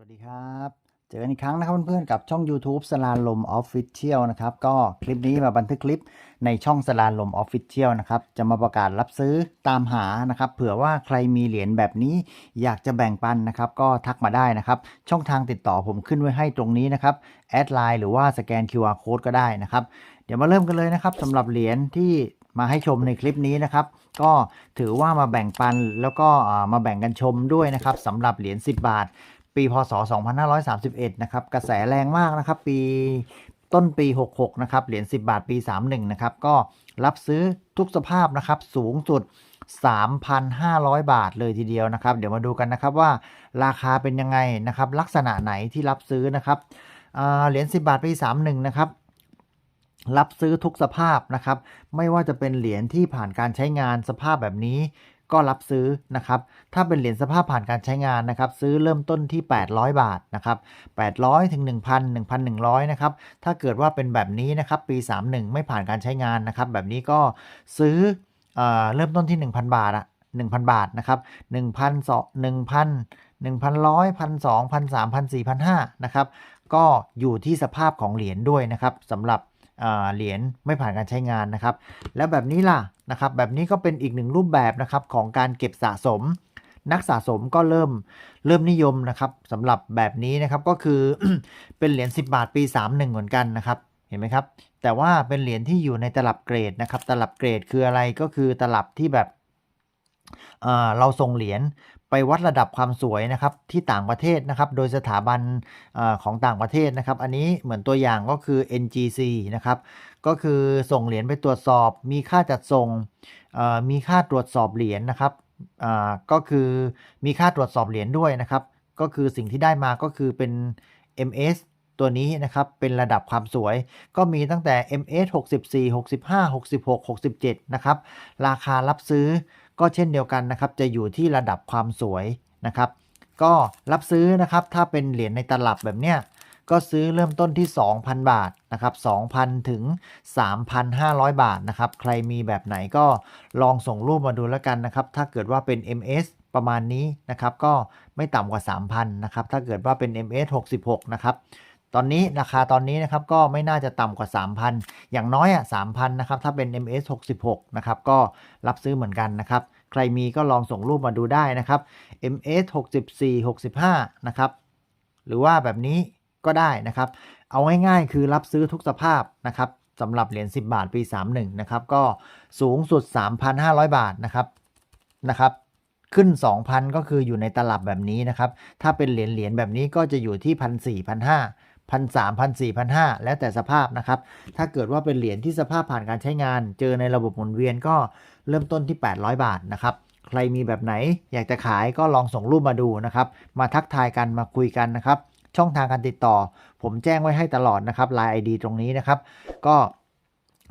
สวัสดีครับ เจอกันอีกครั้งนะครับเพื่อนๆกับช่อง YouTube สลาลมออฟฟิเชียลนะครับ ก็คลิปนี้มาบันทึกคลิปในช่องสลาลมออฟฟิเชียลนะครับ จะมาประกาศรับซื้อตามหานะครับ เผื่อว่าใครมีเหรียญแบบนี้อยากจะแบ่งปันนะครับ ก็ทักมาได้นะครับ ช่องทางติดต่อผมขึ้นไว้ให้ตรงนี้นะครับแอดไลน์หรือว่าสแกน QR Code ก็ได้นะครับ เดี๋ยวมาเริ่มกันเลยนะครับสำหรับเหรียญที่มาให้ชมในคลิปนี้นะครับ ก็ถือว่ามาแบ่งปันแล้วก็มาแบ่งกันชมด้วยนะครับสำหรับเหรียญ10 บาท ปีพศ 2531 นะครับ กระแสแรงมากนะครับ ปีต้นปี 66 นะครับ เหรียญ 10 บาทปี 31 นะครับ ก็รับซื้อทุกสภาพนะครับ สูงสุด 3,500 บาทเลยทีเดียวนะครับ เดี๋ยวมาดูกันนะครับว่าราคาเป็นยังไงนะครับ ลักษณะไหนที่รับซื้อนะครับเหรียญ 10 บาทปี 31 นะครับรับซื้อทุกสภาพนะครับ ไม่ว่าจะเป็นเหรียญที่ผ่านการใช้งานสภาพแบบนี้ ก็รับซื้อนะครับ ถ้าเป็นเหรียญสภาพผ่านการใช้งานนะครับ ซื้อเริ่มต้นที่ 800 บาทนะครับ800 ถึง 1,000 1,100 นะครับ ถ้าเกิดว่าเป็นแบบนี้นะครับปี 31 ไม่ผ่านการใช้งานนะครับ แบบนี้ก็ซื้อเอเริ่มต้นที่ 1,000 บาทอะ1,000 บาทนะครับ1,000 1,000 1,100 1,200 1,300 1,400นะครับ ก็อยู่ที่สภาพของเหรียญด้วยนะครับสำหรับ เหรียญไม่ผ่านการใช้งานนะครับ แล้วแบบนี้ล่ะนะครับ แบบนี้ก็เป็นอีกหนึ่งรูปแบบนะครับของการเก็บสะสม นักสะสมก็เริ่มเริ่มนิยมนะครับสำหรับแบบนี้นะครับก็คือเป็นเหรียญ10 บาทปี 31 เหมือนกันนะครับเห็นไหมครับ แต่ว่าเป็นเหรียญที่อยู่ในตลับเกรดนะครับ ตลับเกรดคืออะไรก็คือตลับที่แบบเเราส่งเหรียญ ไปวัดระดับความสวยนะครับที่ต่างประเทศนะครับโดยสถาบันอของต่างประเทศนะครับ อันนี้เหมือนตัวอย่างก็คือ NGC นะครับก็คือส่งเหรียญไปตรวจสอบ มีค่าจัดส่งมีค่าตรวจสอบเหรียญนะครับก็คือมีค่าตรวจสอบเหรียญด้วยนะครับ ก็คือสิ่งที่ได้มาก็คือเป็น MS ตัวนี้นะครับเป็นระดับความสวย ก็มีตั้งแต่ MS 64 65 66 67 นะครับ ราคารับซื้อ ก็เช่นเดียวกันนะครับ จะอยู่ที่ระดับความสวยนะครับ ก็รับซื้อนะครับ ถ้าเป็นเหรียญในตลับแบบเนี้ยก็ซื้อเริ่มต้นที่ 2,000 บาทนะครับ2,000 ถึง 3,500 บาทนะครับ ใครมีแบบไหนก็ลองส่งรูปมาดูแล้วกันนะครับ ถ้าเกิดว่าเป็น MS ประมาณนี้นะครับ ก็ไม่ต่ำกว่า 3,000 นะครับ ถ้าเกิดว่าเป็น MS 66 นะครับ ตอนนี้ราคาตอนนี้นะครับก็ไม่น่าจะต่ำกว่า 3,000 อย่างน้อยอะ3,000นะครับถ้าเป็น MS 66 นะครับก็รับซื้อเหมือนกันนะครับ ใครมีก็ลองส่งรูปมาดูได้นะครับ MS 64 65 นะครับ หรือว่าแบบนี้ก็ได้นะครับ เอาง่ายๆคือรับซื้อทุกสภาพนะครับสำหรับเหรียญ10 บาทปี 31 นะครับ ก็สูงสุด 3,500 บาทนะครับนะครับขึ้น 2,000 ก็คืออยู่ในตลับแบบนี้นะครับ ถ้าเป็นเหรียญเหรียญแบบนี้ก็จะอยู่ที่ 1,400 1,500 1,300 1,400 1,500แล้วแต่สภาพนะครับ ถ้าเกิดว่าเป็นเหรียญที่สภาพผ่านการใช้งาน เจอในระบบหมุนเวียนก็เริ่มต้นที่ 800 บาทนะครับ ใครมีแบบไหนอยากจะขายก็ลองส่งรูปมาดูนะครับ มาทักทายกันมาคุยกันนะครับ ช่องทางการติดต่อ ผมแจ้งไว้ให้ตลอดนะครับ Line ID ตรงนี้นะครับ ก็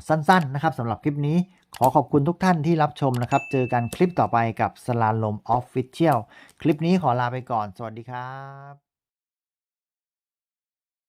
สั้นๆนะครับสำหรับคลิปนี้ขอขอบคุณทุกท่านที่รับชมนะครับ เจอกันคลิปต่อไปกับสลาลมออฟฟิเชียลคลิปนี้ขอลาไปก่อน สวัสดีครับ